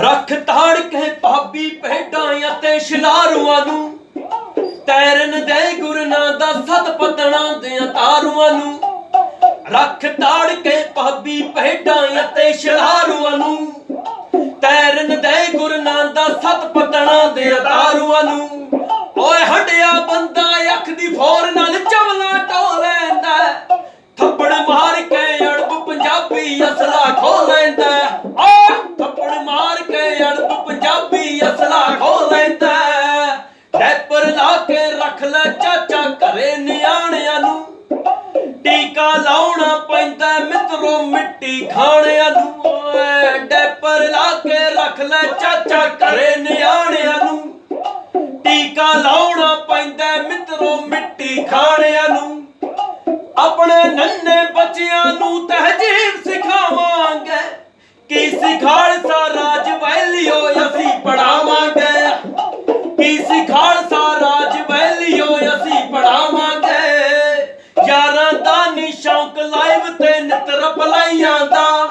ਰੱਖ ਤਾੜ ਕੇ ਭਾਬੀ ਪਹਿਡਾਂ ਅਤੇ ਸ਼ਿਲਾਰੂਆਂ ਨੂੰ। ਤੈਰਨ ਦੇ ਗੁਰਨਾ ਦਾ ਸਤ ਪਤਣਾ ਦੇ ਤਾਰੂਆਂ ਨੂੰ। ਰੱਖ ਤਾੜ ਕੇ ਭਾਬੀ ਪਹਿਡਾਂ ਅਤੇ ਸ਼ਿਲਾਰੂਆਂ ਨੂੰ। ਤੈਰਨ ਦੇ ਥੱਪੜ ਮਾਰ ਕੇ ਅੜਬ ਪੰਜਾਬੀ ਅਸਲਾ ਖੋ ਲੈਂਦਾ ਡੈਪਰ ਲਾ ਕੇ ਰੱਖ ਲੈ ਚਾਚਾ ਘਰੇ ਨਿਆਣਿਆਂ ਨੂੰ। ਟੀਕਾ ਲਾਉਣਾ ਪੈਂਦਾ ਮਿੱਤਰੋ ਮਿੱਟੀ ਖਾਣਿਆਂ ਨੂੰ। ਡੈਪਰ ਲਾ ਕੇ ਰੱਖ ਲੈ ਚਾਚਾ ਘਰੇ ਨਿਆਣਿਆਂ ਨੂੰ। ਟੀਕਾ ਲਾਉਣਾ ਪੈਂਦਾ ਮਿੱਤਰੋ ਮਿੱਟੀ ਖਾਣਿਆਂ ਨੂੰ। ਆਪਣੇ ਨੰਨੇ ਬੱਚਿਆਂ ਨੂੰ ਤਹਜੀਬ ਸਿਖਾਵਾਂਗੇ। ਕੀ ਸਿਖਾਲਸਾ ਸ਼ੌਂਕ ਲਾਈਵ ਤੇ ਨਿਤ ਰਪਲਾਈਆਂ ਦਾ।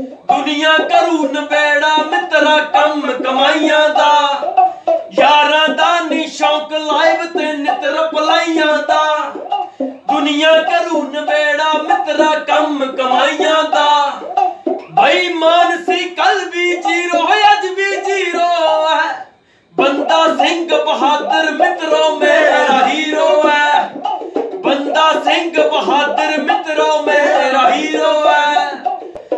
ਦੁਨੀਆ ਕਰੂ ਨਵੇੜਾ ਮਿੱਤਰਾ ਕੰਮ ਕਮਾਈਆਂ ਦਾ। ਯਾਰਾਂ ਦਾ ਨੀ ਸ਼ੌਂਕ ਲਾਈਵ ਤੇ ਨਿਤ ਰਪਲਾਈਆਂ ਦਾ। ਦੁਨੀਆ ਕਰੂ ਨਵੇੜਾ ਮਿੱਤਰਾ ਕੰਮ ਕਮਾਈਆਂ ਦਾ। ਬਈ ਮਾਨਸੀ ਕੱਲ ਵੀ ਜੀਰੋ ਹੈ, ਅੱਜ ਵੀ ਜੀਰੋ ਹੈ। ਬੰਦਾ ਸਿੰਘ ਬਹਾਦਰ ਮਿੱਤਰੋ ਮੇਰਾ ਹੀਰੋ।